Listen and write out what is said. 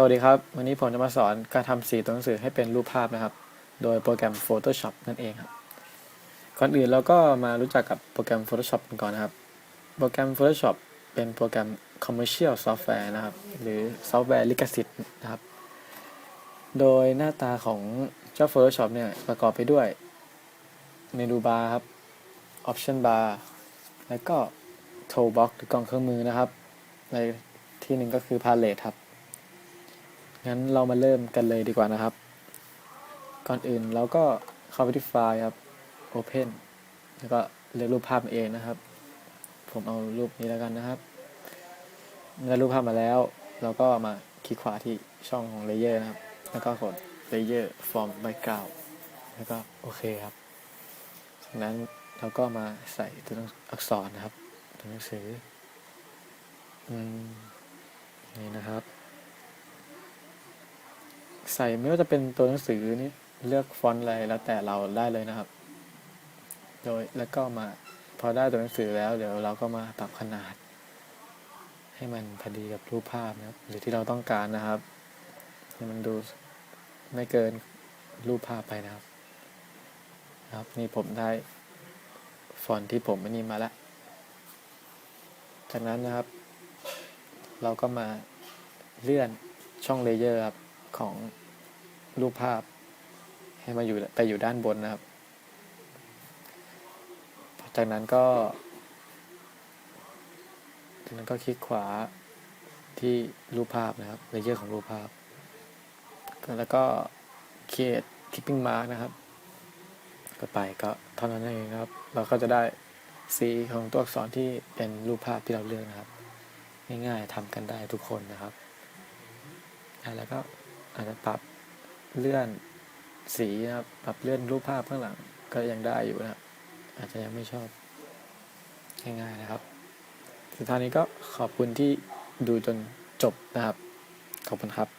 สวัสดีครับ วันนี้ผมจะมาสอนการทำสีตัวหนังสือให้เป็นรูปภาพนะครับ โดยโปรแกรม Photoshop นั่นเองครับ ก่อนอื่นเราก็มารู้จักกับโปรแกรม Photoshop กันก่อนนะครับ โปรแกรม Photoshop เป็นโปรแกรม Commercial Software นะครับ หรือซอฟต์แวร์ลิขสิทธิ์นะครับ โดยหน้าตาของเจ้า Photoshop เนี่ยประกอบไปด้วยเมนูบาร์ครับ Option Bar แล้วก็ Toolbox หรือกล่องเครื่องมือนะครับ ในที่หนึ่งก็คือ Palette ครับ งั้นเรามาเริ่มกันเลยดีกว่านะครับ ก่อนอื่นเราก็เข้าไปที่ไฟล์ครับ Open แล้วก็เลือกรูปภาพเองนะครับ ผมเอารูปนี้แล้วกันนะครับเมื่อรูปภาพมาแล้ว เราก็มาคลิกขวาที่ช่องของ Layer นะครับ แล้วก็กด Layer Form Background แล้วก็โอเคครับ จากนั้นเราก็มาใส่ตัวอักษรนะครับตัวหนังสือ อืม นี่นะครับ ใส่ไม่ว่าจะเป็นตัวหนังสือนี่เลือกฟอนต์อะไรแล้วแต่เราได้เลยนะครับ โดยแล้วก็มาพอได้ตัวหนังสือแล้ว เดี๋ยวเราก็มาปรับขนาด ให้มันพอดีกับรูปภาพนะครับ หรือที่เราต้องการนะครับให้มันดูไม่เกินรูปภาพไปนะครับนะครับนี่ผมได้ฟอนต์ที่ผมไม่นี่มาแล้วจากนั้นนะครับ เราก็มาเลื่อนช่องเลเยอร์ครับของ รูปภาพ ให้มาอยู่ไปอยู่ด้านบนนะครับ จากนั้นก็ จากนั้นก็คลิกขวาที่รูปภาพนะครับเลเยอร์ของรูปภาพ แล้วก็ create clipping mark นะครับก็ไปก็เท่านั้นเองครับ เราก็จะได้สีของตัวอักษรที่เป็นรูปภาพที่เราเลือกนะครับ ง่ายๆทำกันได้ทุกคนนะครับ แล้วก็อาจจะปรับ เลื่อนสีนะครับ ปรับเลื่อนรูปภาพข้างหลังก็ยังได้อยู่นะครับ อาจจะยังไม่ชอบ ง่ายๆนะครับ สุดท้ายนี้ก็ขอบคุณที่ดูจนจบนะครับ ขอบคุณครับ